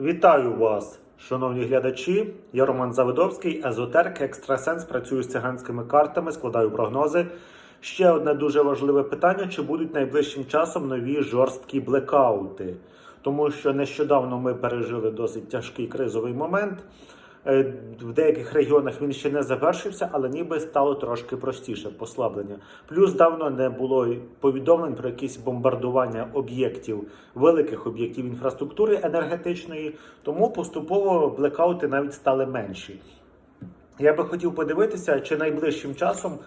Вітаю вас, шановні глядачі. Я Роман Завидовський, езотерк, екстрасенс, працюю з циганськими картами, складаю прогнози. Ще одне дуже важливе питання: чи будуть найближчим часом нові жорсткі блекаути? Тому що нещодавно ми пережили досить тяжкий кризовий момент. Е, В деяких регіонах він ще не завершився, але ніби стало трошки простіше послаблення. Плюс давно не було повідомлень про якісь бомбардування об'єктів, великих об'єктів інфраструктури енергетичної, тому поступово блекаути навіть стали менші. Я би хотів подивитися, чи найближчим часом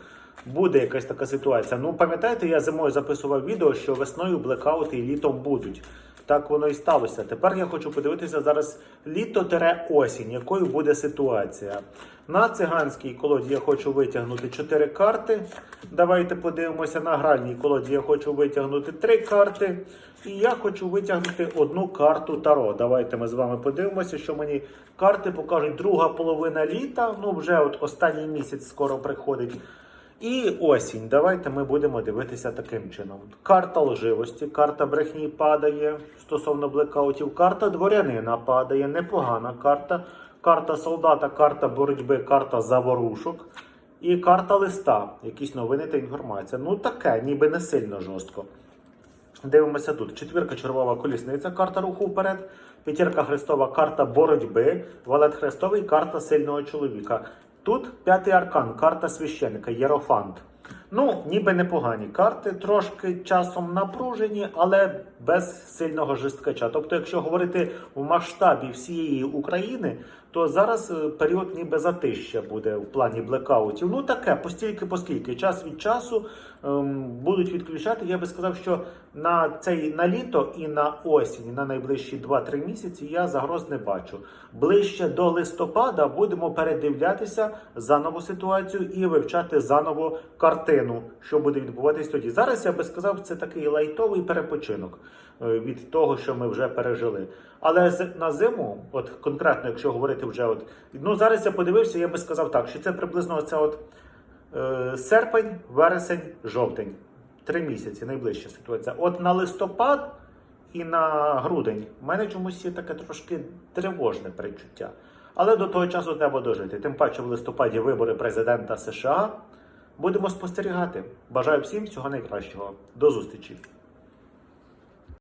буде якась така ситуація. Ну, пам'ятаєте, я зимою записував відео, що весною блекаути і літом будуть. Так воно і сталося. Тепер я хочу подивитися зараз літо-осінь, якою буде ситуація. На циганській колоді я хочу витягнути 4 карти. Давайте подивимося на гральній колоді. Я хочу витягнути 3 карти. І я хочу витягнути одну карту Таро. Давайте ми з вами подивимося, що мені карти покажуть друга половина літа. Ну, вже от останній місяць скоро приходить. І осінь. Давайте ми будемо дивитися таким чином. Карта лживості, карта брехні падає стосовно блекаутів. Карта дворянина падає, непогана карта. Карта солдата, карта боротьби, карта заворушок. І карта листа, якісь новини та інформація. Ну таке, ніби не сильно жорстко. Дивимося тут. Четвірка червова колісниця, карта руху вперед. П'ятірка хрестова карта боротьби. Валет хрестовий карта сильного чоловіка. Тут п'ятий аркан, карта священника, Єрофант. Ну, ніби непогані карти, трошки часом напружені, але без сильного жесткача. Тобто, якщо говорити в масштабі всієї України, то зараз е, період ніби затища буде в плані блекаутів. Ну таке, постільки, поскільки час від часу ем, будуть відключати. Я би сказав, що на цей на літо і на осінь, на найближчі 2-3 місяці я загроз не бачу. Ближче до листопада будемо передивлятися заново ситуацію і вивчати заново картину, що буде відбуватись тоді. Зараз я би сказав, це такий лайтовий перепочинок е, від того, що ми вже пережили. Але на зиму, от конкретно, якщо говорити вже, от ну зараз я подивився, я би сказав так, що це приблизно оце от е, серпень, вересень, жовтень. Три місяці найближча ситуація. От на листопад і на грудень в мене чомусь є таке трошки тривожне перечуття. Але до того часу треба дожити. Тим паче в листопаді вибори президента США. Будемо спостерігати. Бажаю всім всього найкращого. До зустрічі!